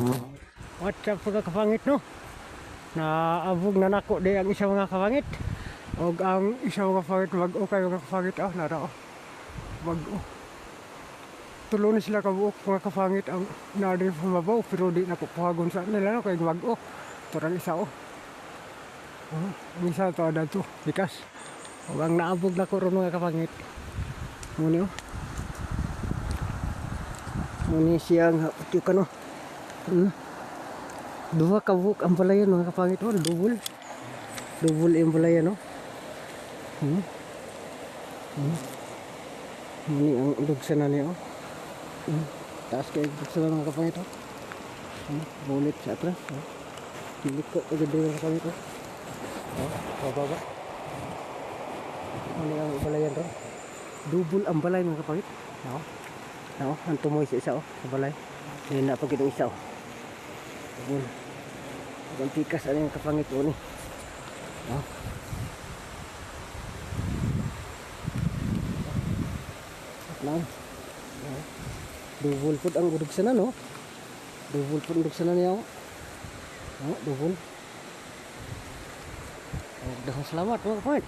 What's up mga kapangit no? Naabog na nako di ang isa mga kapangit. O ang isa mga kapangit wag-o kayo mga kapangit ah nara oh. Wag-o. Tulo na sila kabuok mga kapangit ang narin pumabaw pero di nako puhagon sa nila no kay wag-o. Turang isa oh. Oh, ang isa to ada to bikas. O ang naabog na ko mga kapangit. Muni oh. Muni siyang hapit ka no. Hmm. Dua kabuk ang balayan mga kapangit oh, double. Double ang no. Hmm. Hmm. Ini ang lugsan na niya oh. Hmm. Taas kay lugsan na mga kapangit oh. Hmm. Bulit sa atras oh. Pilit ko agad mga kapangit oh. Oh, bababa. Ini ang balayan ro. Double ang balay mga kapangit. Oh. No, ang tumoy sa isa oh, sa balay. Hindi na pag isa oh. Double. Ang tikas ano yung kapangit po ni. Oh. Lang. Oh. Double foot ang udog sana no. Double foot udog sana niya oh. Oh. Oh, dahong salamat mga kapangit.